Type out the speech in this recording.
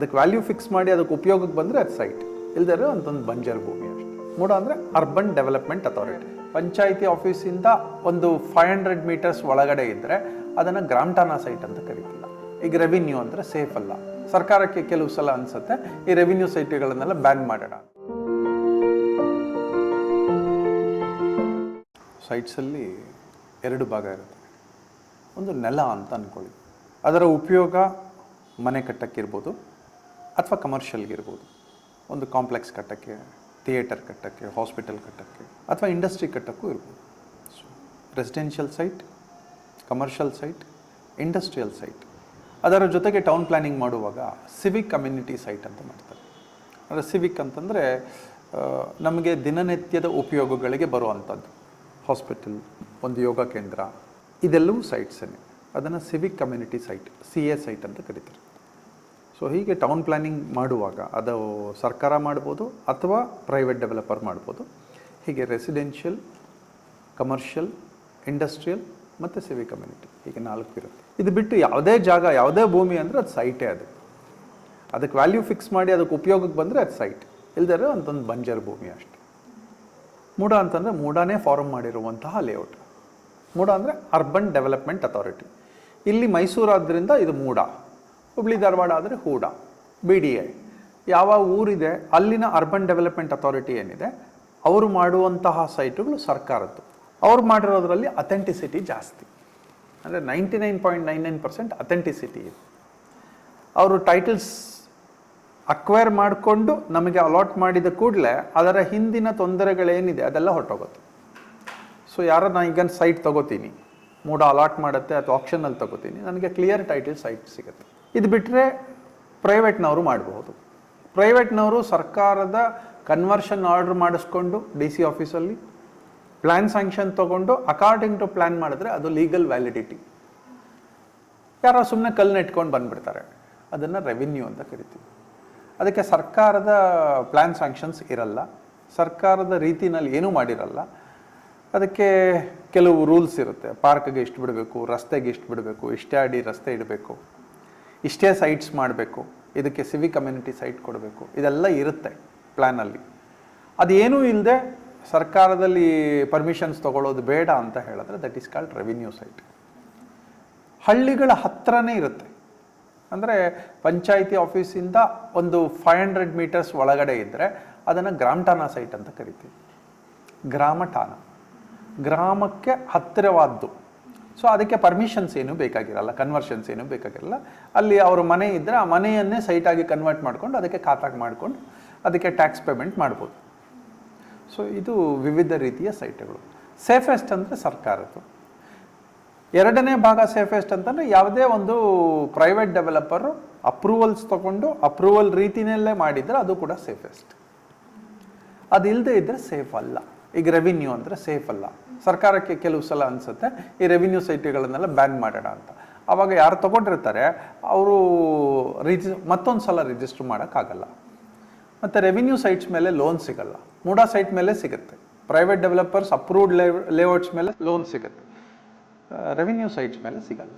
ಅದಕ್ಕೆ value fix ಮಾಡಿ ಅದಕ್ಕೆ ಉಪಯೋಗಕ್ಕೆ ಬಂದರೆ ಅದು ಸೈಟ್ ಇಲ್ದರೆ ಅಂತೊಂದು ಬಂಜರ್ ಭೂಮಿ ಅಷ್ಟೇ. ಮೂಡ ಅಂದರೆ ಅರ್ಬನ್ ಡೆವಲಪ್ಮೆಂಟ್ ಅಥಾರಿಟಿ ಪಂಚಾಯಿತಿ ಆಫೀಸಿಂದ ಒಂದು ಫೈವ್ ಹಂಡ್ರೆಡ್ ಮೀಟರ್ಸ್ ಒಳಗಡೆ ಇದ್ದರೆ ಅದನ್ನು ಗ್ರಾಮ್ಟಾನಾ ಸೈಟ್ ಅಂತ ಕರಿತಿಲ್ಲ ಈಗ ರೆವಿನ್ಯೂ ಅಂದರೆ ಸೇಫ್ ಅಲ್ಲ. ಸರ್ಕಾರಕ್ಕೆ ಕೆಲವು ಸಲ ಅನಿಸುತ್ತೆ, ಈ ರೆವಿನ್ಯೂ ಸೈಟ್ಗಳನ್ನೆಲ್ಲ ಬ್ಯಾನ್ ಮಾಡೋಣ. ಸೈಟ್ಸಲ್ಲಿ ಎರಡು ಭಾಗ ಇರುತ್ತೆ. ಒಂದು ನೆಲ ಅಂತ ಅಂದ್ಕೊಳ್ಳಿ ಅದರ ಉಪಯೋಗ ಮನೆ ಕಟ್ಟಕ್ಕಿರ್ಬೋದು. ಅಥವಾ ಕಮರ್ಷಿಯಲ್ಗಿರ್ಬೋದು ಒಂದು ಕಾಂಪ್ಲೆಕ್ಸ್ ಕಟ್ಟಕ್ಕೆ ಥಿಯೇಟರ್ ಕಟ್ಟಕ್ಕೆ ಹಾಸ್ಪಿಟಲ್ ಕಟ್ಟಕ್ಕೆ ಅಥವಾ ಇಂಡಸ್ಟ್ರಿ ಕಟ್ಟಕ್ಕೂ ಇರ್ಬೋದು. So residential site commercial site industrial site ಅದರ ಜೊತೆಗೆ ಟೌನ್ ಪ್ಲ್ಯಾನಿಂಗ್ ಮಾಡುವಾಗ ಸಿವಿಕ್ ಕಮ್ಯುನಿಟಿ ಸೈಟ್ ಅಂತ ಮಾಡ್ತಾರೆ. ಅಂದರೆ ಸಿವಿಕ್ ಅಂತಂದರೆ ನಮಗೆ ದಿನನಿತ್ಯದ ಉಪಯೋಗಗಳಿಗೆ ಬರುವಂಥದ್ದು. ಹಾಸ್ಪಿಟಲ್ ಒಂದು ಯೋಗ ಕೇಂದ್ರ, ಇದೆಲ್ಲವೂ ಸೈಟ್ಸೇನೆ ಅದನ್ನು civic community site C A site ಅಂತ ಕರೀತಾರೆ. ಸೊ ಹೀಗೆ ಟೌನ್ ಪ್ಲ್ಯಾನಿಂಗ್ ಮಾಡುವಾಗ ಅದು ಸರ್ಕಾರ ಮಾಡ್ಬೋದು ಅಥವಾ ಪ್ರೈವೇಟ್ ಡೆವಲಪರ್ ಮಾಡ್ಬೋದು. ಹೀಗೆ ರೆಸಿಡೆನ್ಷಿಯಲ್ ಕಮರ್ಷಿಯಲ್ ಇಂಡಸ್ಟ್ರಿಯಲ್ ಮತ್ತು ಸಿವಿ ಕಮ್ಯುನಿಟಿ ಹೀಗೆ ನಾಲ್ಕು ಇರುತ್ತೆ. ಇದು ಬಿಟ್ಟು ಯಾವುದೇ ಜಾಗ, ಯಾವುದೇ ಭೂಮಿ ಅಂದರೆ ಅದು ಸೈಟೇ ಅದು. ಅದಕ್ಕೆ ವ್ಯಾಲ್ಯೂ ಫಿಕ್ಸ್ ಮಾಡಿ ಅದಕ್ಕೆ ಉಪಯೋಗಕ್ಕೆ ಬಂದರೆ ಅದು ಸೈಟ್ ಇಲ್ದರೆ ಅಂತೊಂದು ಬಂಜರ್ ಭೂಮಿ ಅಷ್ಟೆ. ಮೂಡ ಅಂತಂದರೆ ಮೂಡಾನೇ ಫಾರ್ಮ್ ಮಾಡಿರುವಂತಹ ಲೇಔಟ್ ಮೂಡ ಅಂದರೆ ಅರ್ಬನ್ ಡೆವಲಪ್ಮೆಂಟ್ ಅಥಾರಿಟಿ ಇಲ್ಲಿ ಮೈಸೂರು ಆದ್ದರಿಂದ ಇದು ಮೂಡ ಹುಬ್ಳಿ ಧಾರವಾಡ ಆದರೆ ಹೂಡ ಬಿ ಡಿ ಎ ಯಾವ ಊರಿದೆ, ಅಲ್ಲಿನ ಅರ್ಬನ್ ಡೆವಲಪ್ಮೆಂಟ್ ಅಥಾರಿಟಿ ಏನಿದೆ, ಅವರು ಮಾಡುವಂತಹ ಸೈಟುಗಳು ಸರ್ಕಾರದ್ದು. ಅವ್ರು ಮಾಡಿರೋದ್ರಲ್ಲಿ ಅಥೆಂಟಿಸಿಟಿ ಜಾಸ್ತಿ. ಅಂದರೆ ninety nine point nine nine percent authenticity ಇದೆ. ಅವರು ಟೈಟಲ್ಸ್ ಅಕ್ವೈರ್ ಮಾಡಿಕೊಂಡು ನಮಗೆ ಅಲಾಟ್ ಮಾಡಿದ ಕೂಡಲೇ ಅದರ ಹಿಂದಿನ ತೊಂದರೆಗಳೇನಿದೆ, ಅದೆಲ್ಲ ಹೊರಟೋಗುತ್ತೆ. ಸೊ ಯಾರೋ ನಾನು ಈಗ ಸೈಟ್ ತಗೋತೀನಿ, ಮೂಡ ಅಲಾಟ್ ಮಾಡುತ್ತೆ ಅಥವಾ ಆಪ್ಷನಲ್ಲಿ ತಗೋತೀನಿ, ನನಗೆ ಕ್ಲಿಯರ್ ಟೈಟಲ್ ಸೈಟ್ ಸಿಗುತ್ತೆ. ಇದು ಬಿಟ್ಟರೆ ಪ್ರೈವೇಟ್ನವರು ಮಾಡಬಹುದು ಪ್ರೈವೇಟ್ನವರು ಸರ್ಕಾರದ ಕನ್ವರ್ಷನ್ ಆರ್ಡರ್ ಮಾಡಿಸ್ಕೊಂಡು ಡಿ ಸಿ ಆಫೀಸಲ್ಲಿ ಪ್ಲ್ಯಾನ್ ಸ್ಯಾಂಕ್ಷನ್ ತೊಗೊಂಡು ಅಕಾರ್ಡಿಂಗ್ ಟು ಪ್ಲ್ಯಾನ್ ಮಾಡಿದ್ರೆ ಅದು ಲೀಗಲ್ ವ್ಯಾಲಿಡಿಟಿ ಯಾರೋ ಸುಮ್ಮನೆ ಕಲ್ಲು ನೆಟ್ಕೊಂಡು ಬಂದುಬಿಡ್ತಾರೆ. ಅದನ್ನು ರೆವಿನ್ಯೂ ಅಂತ ಕರಿತೀವಿ. ಅದಕ್ಕೆ ಸರ್ಕಾರದ ಪ್ಲ್ಯಾನ್ ಸ್ಯಾಂಕ್ಷನ್ಸ್ ಇರಲ್ಲ. ಸರ್ಕಾರದ ರೀತಿನಲ್ಲಿ ಏನೂ ಮಾಡಿರಲ್ಲ. ಅದಕ್ಕೆ ಕೆಲವು ರೂಲ್ಸ್ ಇರುತ್ತೆ. ಪಾರ್ಕ್ಗೆ ಇಷ್ಟು ಬಿಡಬೇಕು, ರಸ್ತೆಗೆ ಇಷ್ಟು ಬಿಡಬೇಕು ಇಷ್ಟೇ ಅಡಿ ರಸ್ತೆ ಇಡಬೇಕು. ಇಷ್ಟೇ ಸೈಟ್ಸ್ ಮಾಡಬೇಕು. ಇದಕ್ಕೆ ಸಿವಿಕ್ ಕಮ್ಯುನಿಟಿ ಸೈಟ್ ಕೊಡಬೇಕು. ಇದೆಲ್ಲ ಇರುತ್ತೆ ಪ್ಲ್ಯಾನಲ್ಲಿ ಅದೇನೂ ಇಲ್ಲದೆ ಸರ್ಕಾರದಲ್ಲಿ ಪರ್ಮಿಷನ್ಸ್ ತೊಗೊಳ್ಳೋದು ಬೇಡ ಅಂತ ಹೇಳಿದ್ರೆ that is called revenue site ಹಳ್ಳಿಗಳ ಹತ್ರನೇ ಇರುತ್ತೆ. ಅಂದರೆ ಪಂಚಾಯಿತಿ ಆಫೀಸಿಂದ ಒಂದು ಫೈವ್ ಹಂಡ್ರೆಡ್ ಮೀಟರ್ಸ್ ಒಳಗಡೆ ಇದ್ದರೆ ಅದನ್ನು ಗ್ರಾಮಠಾಣ ಸೈಟ್ ಅಂತ ಕರಿತೀವಿ. ಗ್ರಾಮಠಾನ ಗ್ರಾಮಕ್ಕೆ ಹತ್ತಿರವಾದ್ದು. ಸೊ ಅದಕ್ಕೆ ಪರ್ಮಿಷನ್ಸ್ ಏನು ಬೇಕಾಗಿರಲ್ಲ ಕನ್ವರ್ಷನ್ಸ್ ಏನು ಬೇಕಾಗಿರಲ್ಲ. ಅಲ್ಲಿ ಅವ್ರ ಮನೆ ಇದ್ದರೆ ಆ ಮನೆಯನ್ನೇ ಸೈಟಾಗಿ ಕನ್ವರ್ಟ್ ಮಾಡ್ಕೊಂಡು ಅದಕ್ಕೆ ಖಾತಾಗಿ ಮಾಡಿಕೊಂಡು ಅದಕ್ಕೆ ಟ್ಯಾಕ್ಸ್ ಪೇಮೆಂಟ್ ಮಾಡ್ಬೋದು. ಸೊ ಇದು ವಿವಿಧ ರೀತಿಯ ಸೈಟ್ಗಳು. ಸೇಫೆಸ್ಟ್ ಅಂದರೆ ಸರ್ಕಾರದ್ದು. ಎರಡನೇ ಭಾಗ ಸೇಫೆಸ್ಟ್ ಅಂತಂದರೆ ಯಾವುದೇ ಒಂದು ಪ್ರೈವೇಟ್ ಡೆವಲಪರು ಅಪ್ರೂವಲ್ಸ್ ತಗೊಂಡು ಅಪ್ರೂವಲ್ ರೀತಿನಲ್ಲೇ ಮಾಡಿದರೆ ಅದು ಕೂಡ ಸೇಫೆಸ್ಟ್ ಅದಿಲ್ಲದೆ ಇದ್ದರೆ ಸೇಫ್ ಅಲ್ಲ. ಈಗ ರೆವಿನ್ಯೂ ಅಂದರೆ ಸೇಫ್ ಅಲ್ಲ. ಸರ್ಕಾರಕ್ಕೆ ಕೆಲವು ಸಲ ಅನಿಸುತ್ತೆ, ಈ ರೆವಿನ್ಯೂ ಸೈಟ್ಗಳನ್ನೆಲ್ಲ ಬ್ಯಾನ್ ಮಾಡೋಣ ಅಂತ. ಆವಾಗ ಯಾರು ತೊಗೊಂಡಿರ್ತಾರೆ, ಅವರು ರಿಜಿ ಮತ್ತೊಂದು ಸಲ ರಿಜಿಸ್ಟರ್ ಮಾಡೋಕ್ಕಾಗಲ್ಲ. ಮತ್ತು ರೆವಿನ್ಯೂ ಸೈಟ್ಸ್ ಮೇಲೆ ಲೋನ್ ಸಿಗಲ್ಲ. ಮೂಡಾ ಸೈಟ್ ಮೇಲೆ ಸಿಗುತ್ತೆ. Private developers approved lay layouts ಮೇಲೆ ಲೋನ್ ಸಿಗುತ್ತೆ. ರೆವಿನ್ಯೂ ಸೈಟ್ಸ್ ಮೇಲೆ ಸಿಗಲ್ಲ.